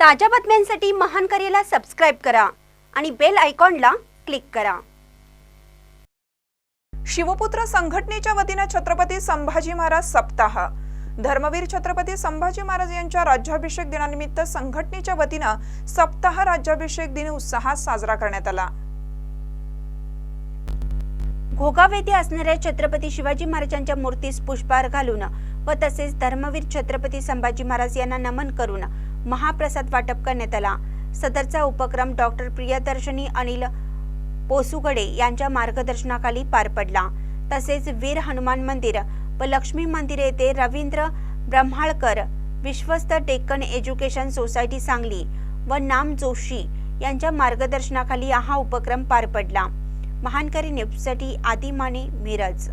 ताज्या बातम्यांसाठी महान करेला सबस्क्राईब करा आणि बेल आयकॉनला क्लिक करा. शिवपुत्र संघटनेच्या वतीनं छत्रपती संभाजी महाराज सप्ताह. धर्मवीर छत्रपती संभाजी महाराज यांच्या राज्याभिषेक दिनानिमित्त संघटनेच्या वतीनं सप्ताह राज्याभिषेक दिन उत्साहात साजरा करण्यात आला. घोगाव येथे असणाऱ्या छत्रपती शिवाजी महाराजांच्या मूर्तीस पुष्पहार घालून व तसेच धर्मवीर छत्रपती संभाजी महाराज यांना नमन करून महाप्रसाद वाटप करण्यात आला. सदरचा उपक्रम डॉक्टर प्रियदर्शनी अनिल पोसुगडे यांच्या मार्गदर्शनाखाली पार पडला. तसेच वीर हनुमान मंदिर व लक्ष्मी मंदिर येथे रवींद्र ब्रह्माळकर विश्वस्त डेक्कन एज्युकेशन सोसायटी सांगली व नाम जोशी यांच्या मार्गदर्शनाखाली हा उपक्रम पार पडला. महानकरी न्यूजसाठी आदिमाने मिरज.